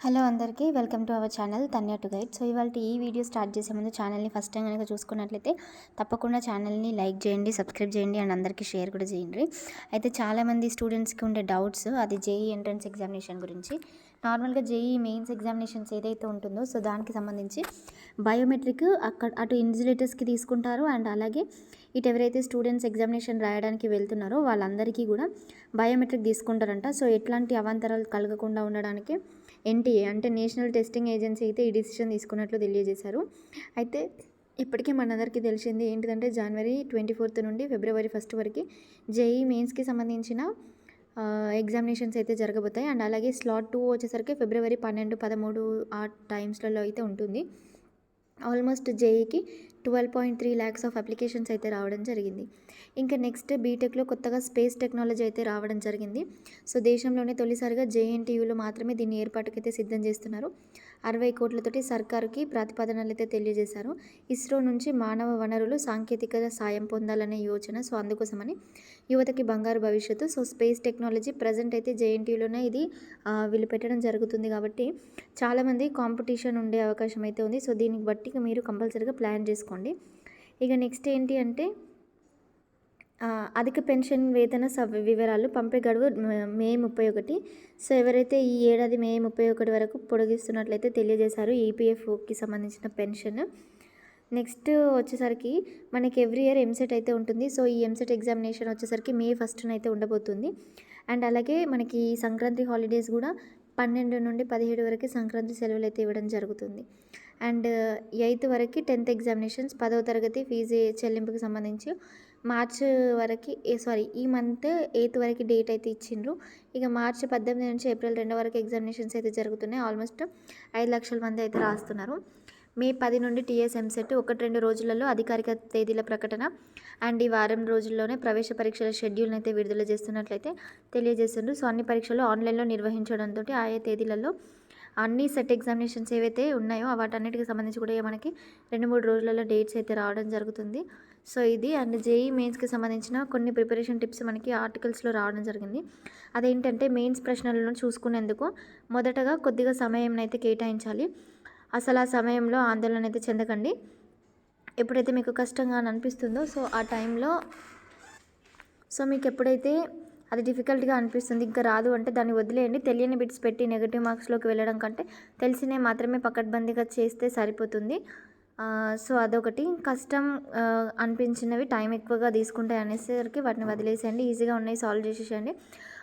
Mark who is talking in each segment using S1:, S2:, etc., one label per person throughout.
S1: Hello అందరికీ welcome to our channel Tanya to guide. So ఇవాళ ఈ వీడియో స్టార్ట్ చేసే ముందు ఛానల్ని ఫస్ట్ టైం కనుక చూసుకున్నట్లయితే తప్పకుండా ఛానల్ని లైక్ చేయండి సబ్స్క్రైబ్ చేయండి అండ్ అందరికీ షేర్ కూడా చేయండి. అయితే చాలామంది స్టూడెంట్స్కి ఉండే డౌట్స్ అది జేఈ ఎంట్రన్స్ ఎగ్జామినేషన్ గురించి. నార్మల్గా జేఈ మెయిన్స్ ఎగ్జామినేషన్స్ ఏదైతే ఉంటుందో సో దానికి సంబంధించి బయోమెట్రిక్ అక్కడ అటు ఇన్సులేటర్స్కి తీసుకుంటారు అండ్ అలాగే ఇటు ఎవరైతే స్టూడెంట్స్ ఎగ్జామినేషన్ రాయడానికి వెళ్తున్నారో వాళ్ళందరికీ కూడా బయోమెట్రిక్ తీసుకుంటారంట. సో ఎట్లాంటి అవాంతరాలు కలగకుండా ఉండడానికి ఎన్టీఏ అంటే నేషనల్ టెస్టింగ్ ఏజెన్సీ అయితే ఈ డిసిషన్ తీసుకున్నట్లు తెలియజేశారు. అయితే ఇప్పటికీ మనందరికీ తెలిసింది ఏంటిదంటే జనవరి ట్వంటీ ఫోర్త్ నుండి ఫిబ్రవరి ఫస్ట్ వరకు జేఈ మెయిన్స్కి సంబంధించిన ఎగ్జామినేషన్స్ అయితే జరగబోతాయి. అండ్ అలాగే స్లాట్ టూ వచ్చేసరికి ఫిబ్రవరి పన్నెండు పదమూడు ఆ టైమ్స్లలో అయితే ఉంటుంది. Almost జేఈకి twelve point three lakhs of applications అయితే రావడం జరిగింది. ఇంకా నెక్స్ట్ బీటెక్లో కొత్తగా స్పేస్ టెక్నాలజీ అయితే రావడం జరిగింది. సో దేశంలోనే తొలిసారిగా జేఎన్టీయూలో మాత్రమే దీన్ని ఏర్పాటుకైతే సిద్ధం చేస్తున్నారు. అరవై కోట్లతోటి సర్కారుకి ప్రతిపాదనలు అయితే తెలియజేశారు. ఇస్రో నుంచి మానవ వనరులు సాంకేతిక సాయం పొందాలనే యోచన సో అందుకోసమని యువతకి బంగారు భవిష్యత్తు. సో స్పేస్ టెక్నాలజీ ప్రజెంట్ అయితే జేఎన్టీయూలోనే ఇది వీళ్ళు పెట్టడం జరుగుతుంది కాబట్టి చాలామంది కాంపిటీషన్ ఉండే అవకాశం అయితే ఉంది. సో దీనికి బట్టి మీరు కంపల్సరీగా ప్లాన్ చేసుకోండి. ఇక నెక్స్ట్ ఏంటి అంటే అధిక పెన్షన్ వేతన స వివరాలు పంపే గడువు మే ముప్పై ఒకటి. సో ఎవరైతే ఈ ఏడాది మే ముప్పై ఒకటి వరకు పొడిగిస్తున్నట్లయితే తెలియజేశారు ఈపీఎఫ్ఓకి సంబంధించిన పెన్షన్. నెక్స్ట్ వచ్చేసరికి మనకి ఎవ్రీ ఇయర్ ఎంసెట్ అయితే ఉంటుంది. సో ఈ ఎంసెట్ ఎగ్జామినేషన్ వచ్చేసరికి మే ఫస్ట్న అయితే ఉండబోతుంది. అండ్ అలాగే మనకి సంక్రాంతి హాలిడేస్ కూడా పన్నెండు నుండి పదిహేడు వరకు సంక్రాంతి సెలవులు అయితే ఇవ్వడం జరుగుతుంది. అండ్ ఎయిత్ వరకు టెన్త్ ఎగ్జామినేషన్స్ పదవ తరగతి ఫీజు చెల్లింపుకి సంబంధించి మార్చ్ వరకు సారీ ఈ మంత్ ఎయిత్ వరకు డేట్ అయితే ఇచ్చిండ్రు. ఇక మార్చి పద్దెనిమిది నుంచి ఏప్రిల్ రెండు వరకు ఎగ్జామినేషన్స్ అయితే జరుగుతున్నాయి. ఆల్మోస్ట్ ఐదు లక్షల మంది అయితే రాస్తున్నారు. మే పది నుండి టీఎస్ఎంసెట్ ఒకటి రెండు రోజులలో అధికారిక తేదీల ప్రకటన అండ్ ఈ వారం రోజుల్లోనే ప్రవేశ పరీక్షల షెడ్యూల్ని అయితే విడుదల చేస్తున్నట్లయితే తెలియజేస్తుండ్రు. సో అన్ని పరీక్షలు ఆన్లైన్లో నిర్వహించడంతో ఆయా తేదీలలో అన్ని సెట్ ఎగ్జామినేషన్స్ ఏవైతే ఉన్నాయో వాటన్నిటికి సంబంధించి కూడా మనకి రెండు మూడు రోజులలో డేట్స్ అయితే రావడం జరుగుతుంది. సో ఇది అండ్ జేఈ మెయిన్స్కి సంబంధించిన కొన్ని ప్రిపరేషన్ టిప్స్ మనకి ఆర్టికల్స్లో రావడం జరిగింది. అదేంటంటే మెయిన్స్ ప్రశ్నలను చూసుకునేందుకు మొదటగా కొద్దిగా సమయం అయితే కేటాయించాలి. అసలు ఆ సమయంలో ఆందోళన అయితే చెందకండి. ఎప్పుడైతే మీకు కష్టంగా అనిపిస్తుందో సో ఆ టైంలో సో మీకు ఎప్పుడైతే అది డిఫికల్ట్గా అనిపిస్తుంది. ఇంకా రాదు అంటే దాన్ని వదిలేయండి. తెలియని బిట్స్ పెట్టి నెగిటివ్ మార్క్స్లోకి వెళ్ళడం కంటే తెలిసినవి మాత్రమే పకడ్బందీగా చేస్తే సరిపోతుంది. సో అదొకటి. కష్టం అనిపించినవి టైం ఎక్కువగా తీసుకుంటాయి అనేసరికి వాటిని వదిలేసేయండి. ఈజీగా ఉన్నాయి సాల్వ్ చేసేసేయండి.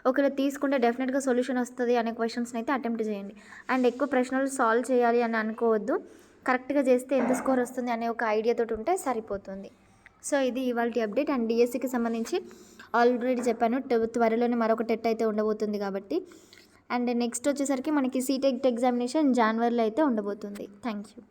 S1: ఒకవేళ తీసుకుంటే డెఫినెట్గా సొల్యూషన్ వస్తుంది అనే క్వశ్చన్స్ని అయితే అటెంప్ట్ చేయండి. అండ్ ఎక్కువ ప్రశ్నలు సాల్వ్ చేయాలి అని అనుకోవద్దు. కరెక్ట్గా చేస్తే ఎంత స్కోర్ వస్తుంది అనే ఒక ఐడియాతో ఉంటే సరిపోతుంది. సో ఇది ఇవాళ అప్డేట్. అండ్ డిఎస్సికి సంబంధించి ఆల్రెడీ చెప్పాను త్వరలోనే మరొక టెట్ అయితే ఉండబోతుంది కాబట్టి. అండ్ నెక్స్ట్ వచ్చేసరికి మనకి సీటెక్ట్ ఎగ్జామినేషన్ జనవరిలో అయితే ఉండబోతుంది. Thank you